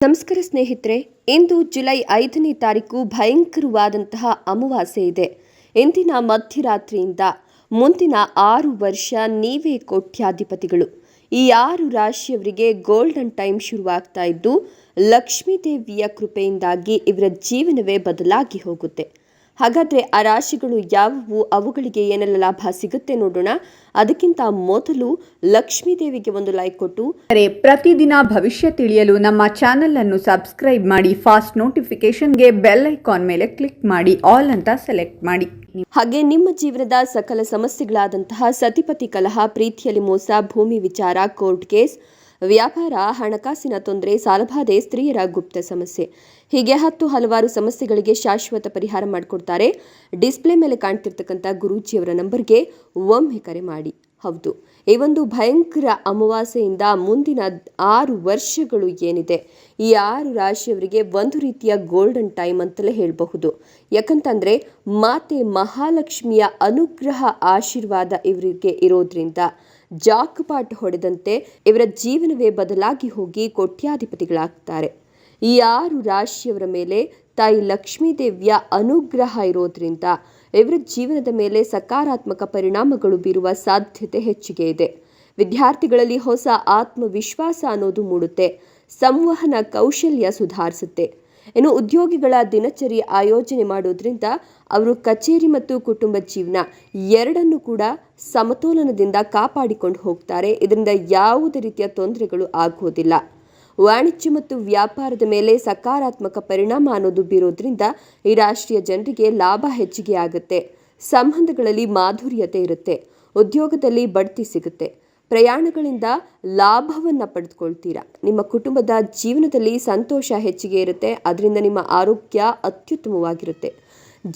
ನಮಸ್ಕಾರ ಸ್ನೇಹಿತರೆ, ಇಂದು ಜುಲೈ ಐದನೇ ತಾರೀಕು ಭಯಂಕರವಾದಂತಹ ಅಮಾವಾಸ್ಯೆ ಇದೆ. ಇಂದಿನ ಮಧ್ಯರಾತ್ರಿಯಿಂದ ಮುಂದಿನ ಆರು ವರ್ಷ ನೀವೇ ಕೋಟ್ಯಾಧಿಪತಿಗಳು. ಈ ಆರು ರಾಶಿಯವರಿಗೆ ಗೋಲ್ಡನ್ ಟೈಮ್ ಶುರುವಾಗ್ತಾ ಇದ್ದು ಲಕ್ಷ್ಮೀ ದೇವಿಯ ಕೃಪೆಯಿಂದಾಗಿ ಇವರ ಜೀವನವೇ ಬದಲಾಗಿ ಹೋಗುತ್ತೆ. ಹಾಗಾದ್ರೆ ಆ ರಾಶಿಗಳು ಯಾವುವು? ಅವುಗಳಿಗೆ ಏನೆಲ್ಲ ಲಾಭ ಸಿಗುತ್ತೆ ನೋಡೋಣ. ಅದಕ್ಕಿಂತ ಮೊದಲು ಲಕ್ಷ್ಮೀ ದೇವಿಗೆ ಒಂದು ಲೈಕ್ ಕೊಟ್ಟು. ಅರೆ ಪ್ರತಿದಿನ ಭವಿಷ್ಯ ತಿಳಿಯಲು ನಮ್ಮ ಚಾನೆಲ್ ಅನ್ನು ಸಬ್ಸ್ಕ್ರೈಬ್ ಮಾಡಿ ಫಾಸ್ಟ್ ನೋಟಿಫಿಕೇಶನ್ಗೆ ಬೆಲ್ ಐಕಾನ್ ಮೇಲೆ ಕ್ಲಿಕ್ ಮಾಡಿ ಆಲ್ ಅಂತ ಸೆಲೆಕ್ಟ್ ಮಾಡಿ. ಹಾಗೆ ನಿಮ್ಮ ಜೀವನದ ಸಕಲ ಸಮಸ್ಯೆಗಳಾದಂತಹ ಸತಿಪತಿ ಕಲಹ ಪ್ರೀತಿಯಲ್ಲಿ ಮೋಸ ಭೂಮಿ ವಿಚಾರ ಕೋರ್ಟ್ ಕೇಸ್ ವ್ಯಾಪಾರ, ಹಣಕಾಸಿನ ತೊಂದರೆ ಸಾಲಬಾಧೆ ಸ್ತ್ರೀಯರ ಗುಪ್ತ ಸಮಸ್ಯೆ. ಹೀಗೆ ಹತ್ತು ಹಲವಾರು ಸಮಸ್ಯೆಗಳಿಗೆ ಶಾಶ್ವತ ಪರಿಹಾರ ಮಾಡಿಕೊಡ್ತಾರೆ. ಡಿಸ್ಪ್ಲೇ ಮೇಲೆ ಕಾಣ್ತಿರ್ತಕ್ಕಂಥ ಗುರೂಜಿಯವರ ನಂಬರ್ಗೆ ಒಮ್ಮೆ ಕರೆ ಮಾಡಿ. ಹೌದು, ಈ ಒಂದು ಭಯಂಕರ ಅಮಾವಾಸ್ಯೆಯಿಂದ ಮುಂದಿನ ಆರು ವರ್ಷಗಳು ಏನಿದೆ? ಈ ಆರು ರಾಶಿಯವರಿಗೆ ಒಂದು ರೀತಿಯ ಗೋಲ್ಡನ್ ಟೈಮ್ ಅಂತಲೇ ಹೇಳಬಹುದು. ಯಾಕಂತಂದರೆ, ಮಾತೆ ಮಹಾಲಕ್ಷ್ಮಿಯ ಅನುಗ್ರಹ, ಆಶೀರ್ವಾದ ಇವರಿಗೆ ಇರೋದ್ರಿಂದ. ಜಾಕ್ಪಾಟ್ ಹೊಡೆದಂತೆ ಇವರ ಜೀವನವೇ ಬದಲಾಗಿ ಹೋಗಿ ಕೋಟ್ಯಾಧಿಪತಿಗಳಾಗ್ತಾರೆ. ಈ ಆರು ರಾಶಿಯವರ ಮೇಲೆ ತಾಯಿ ಲಕ್ಷ್ಮೀದೇವಿಯ ಅನುಗ್ರಹ ಇರೋದ್ರಿಂದ ಇವರ ಜೀವನದ ಮೇಲೆ ಸಕಾರಾತ್ಮಕ ಪರಿಣಾಮಗಳು ಬೀರುವ ಸಾಧ್ಯತೆ ಹೆಚ್ಚಿಗೆ ಇದೆ. ವಿದ್ಯಾರ್ಥಿಗಳಲ್ಲಿ ಹೊಸ ಆತ್ಮವಿಶ್ವಾಸ ಅನ್ನೋದು ಮೂಡುತ್ತೆ. ಸಂವಹನ ಕೌಶಲ್ಯ ಸುಧಾರಿಸುತ್ತೆ. ಇನ್ನು ಉದ್ಯೋಗಿಗಳ ದಿನಚರಿ ಆಯೋಜನೆ ಮಾಡೋದ್ರಿಂದ ಅವರು ಕಚೇರಿ ಮತ್ತು ಕುಟುಂಬ ಜೀವನ ಎರಡನ್ನು ಕೂಡ ಸಮತೋಲನದಿಂದ ಕಾಪಾಡಿಕೊಂಡು ಹೋಗ್ತಾರೆ. ಇದರಿಂದ ಯಾವುದೇ ರೀತಿಯ ತೊಂದರೆಗಳು ಆಗೋದಿಲ್ಲ ವಾಣಿಜ್ಯ ಮತ್ತು ವ್ಯಾಪಾರದ ಮೇಲೆ ಸಕಾರಾತ್ಮಕ ಪರಿಣಾಮ ಅನ್ನೋದು ಬೀರೋದ್ರಿಂದ ಈ ರಾಷ್ಟ್ರೀಯ ಜನರಿಗೆ ಲಾಭ ಹೆಚ್ಚಿಗೆ ಆಗುತ್ತೆ ಸಂಬಂಧಗಳಲ್ಲಿ ಮಾಧುರ್ಯತೆ ಇರುತ್ತೆ. ಉದ್ಯೋಗದಲ್ಲಿ ಬಡ್ತಿ ಸಿಗುತ್ತೆ. ಪ್ರಯಾಣಗಳಿಂದ ಲಾಭವನ್ನು ಪಡೆದುಕೊಳ್ತೀರಾ? ನಿಮ್ಮ ಕುಟುಂಬದ ಜೀವನದಲ್ಲಿ ಸಂತೋಷ ಹೆಚ್ಚಿಗೆ ಇರುತ್ತೆ, ಅದರಿಂದ ನಿಮ್ಮ ಆರೋಗ್ಯ ಅತ್ಯುತ್ತಮವಾಗಿರುತ್ತೆ.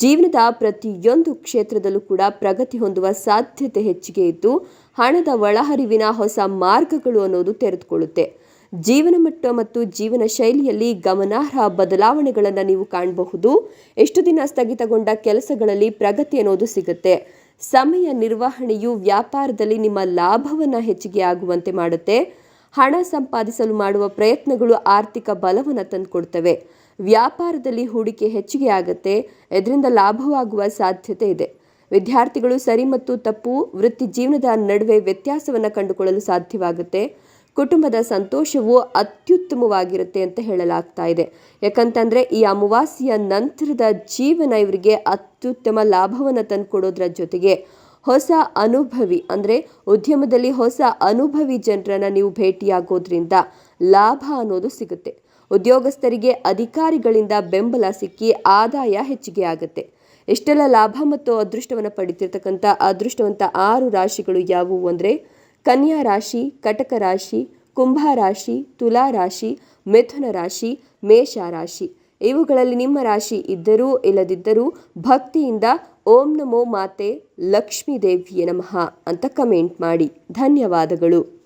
ಜೀವನದ ಪ್ರತಿಯೊಂದು ಕ್ಷೇತ್ರದಲ್ಲೂ ಕೂಡ ಪ್ರಗತಿ ಹೊಂದುವ ಸಾಧ್ಯತೆ ಹೆಚ್ಚಿಗೆ ಇದ್ದು, ಹಣದ ಒಳಹರಿವಿನ ಹೊಸ ಮಾರ್ಗಗಳು ಅನ್ನೋದು ತೆರೆದುಕೊಳ್ಳುತ್ತೆ. ಜೀವನ ಮಟ್ಟ ಮತ್ತು ಜೀವನ ಶೈಲಿಯಲ್ಲಿ ಗಮನಾರ್ಹ ಬದಲಾವಣೆಗಳನ್ನು ನೀವು ಕಾಣಬಹುದು. ಎಷ್ಟು ದಿನ ಸ್ಥಗಿತಗೊಂಡ ಕೆಲಸಗಳಲ್ಲಿ ಪ್ರಗತಿ ಅನ್ನೋದು ಸಿಗುತ್ತೆ. ಸಮಯ ನಿರ್ವಹಣೆಯು ವ್ಯಾಪಾರದಲ್ಲಿ ನಿಮ್ಮ ಲಾಭವನ್ನು ಹೆಚ್ಚಿಗೆ ಆಗುವಂತೆ ಮಾಡುತ್ತೆ. ಹಣ ಸಂಪಾದಿಸಲು ಮಾಡುವ ಪ್ರಯತ್ನಗಳು ಆರ್ಥಿಕ ಬಲವನ್ನು ತಂದುಕೊಡ್ತವೆ. ವ್ಯಾಪಾರದಲ್ಲಿ ಹೂಡಿಕೆ ಹೆಚ್ಚಿಗೆ ಆಗುತ್ತೆ. ಇದರಿಂದ ಲಾಭವಾಗುವ ಸಾಧ್ಯತೆ ಇದೆ. ವಿದ್ಯಾರ್ಥಿಗಳು ಸರಿ ಮತ್ತು ತಪ್ಪು ವೃತ್ತಿ ಜೀವನದ ನಡುವೆ ವ್ಯತ್ಯಾಸವನ್ನು ಕಂಡುಕೊಳ್ಳಲು ಸಾಧ್ಯವಾಗುತ್ತೆ. ಕುಟುಂಬದ ಸಂತೋಷವು ಅತ್ಯುತ್ತಮವಾಗಿರುತ್ತೆ ಅಂತ ಹೇಳಲಾಗ್ತಾ ಇದೆ. ಯಾಕಂತಂದ್ರೆ ಈ ಅಮಾವಾಸ್ಯೆಯ ನಂತರದ ಜೀವನ ಇವರಿಗೆ ಅತ್ಯುತ್ತಮ ಲಾಭವನ್ನು ತಂದುಕೊಡೋದ್ರ ಜೊತೆಗೆ ಹೊಸ ಅನುಭವಿ, ಅಂದರೆ ಉದ್ಯಮದಲ್ಲಿ ಹೊಸ ಅನುಭವಿ ಜನರನ್ನು ನೀವು ಭೇಟಿಯಾಗೋದ್ರಿಂದ ಲಾಭ ಅನ್ನೋದು ಸಿಗುತ್ತೆ. ಉದ್ಯೋಗಸ್ಥರಿಗೆ ಅಧಿಕಾರಿಗಳಿಂದ ಬೆಂಬಲ ಸಿಕ್ಕಿ ಆದಾಯ ಹೆಚ್ಚಿಗೆ ಆಗುತ್ತೆ. ಇಷ್ಟೆಲ್ಲ ಲಾಭ ಮತ್ತು ಅದೃಷ್ಟವನ್ನು ಪಡಿತಿರ್ತಕ್ಕಂಥ ಅದೃಷ್ಟವಂತ ಆರು ರಾಶಿಗಳು ಯಾವುವು ಅಂದರೆ ಕನ್ಯಾ ರಾಶಿ, ಕಟಕ ರಾಶಿ, ಕುಂಭ ರಾಶಿ, ತುಲಾ ರಾಶಿ, ಮಿಥುನ ರಾಶಿ, ಮೇಷ ರಾಶಿ. ಇವುಗಳಲ್ಲಿ ನಿಮ್ಮ ರಾಶಿ ಇದ್ದರೂ ಇಲ್ಲದಿದ್ದರೂ ಭಕ್ತಿಯಿಂದ ಓಂ ನಮೋ ಮಾತೆ ಲಕ್ಷ್ಮೀ ದೇವಿಯೇ ನಮಃ ಅಂತ ಕಮೆಂಟ್ ಮಾಡಿ. ಧನ್ಯವಾದಗಳು.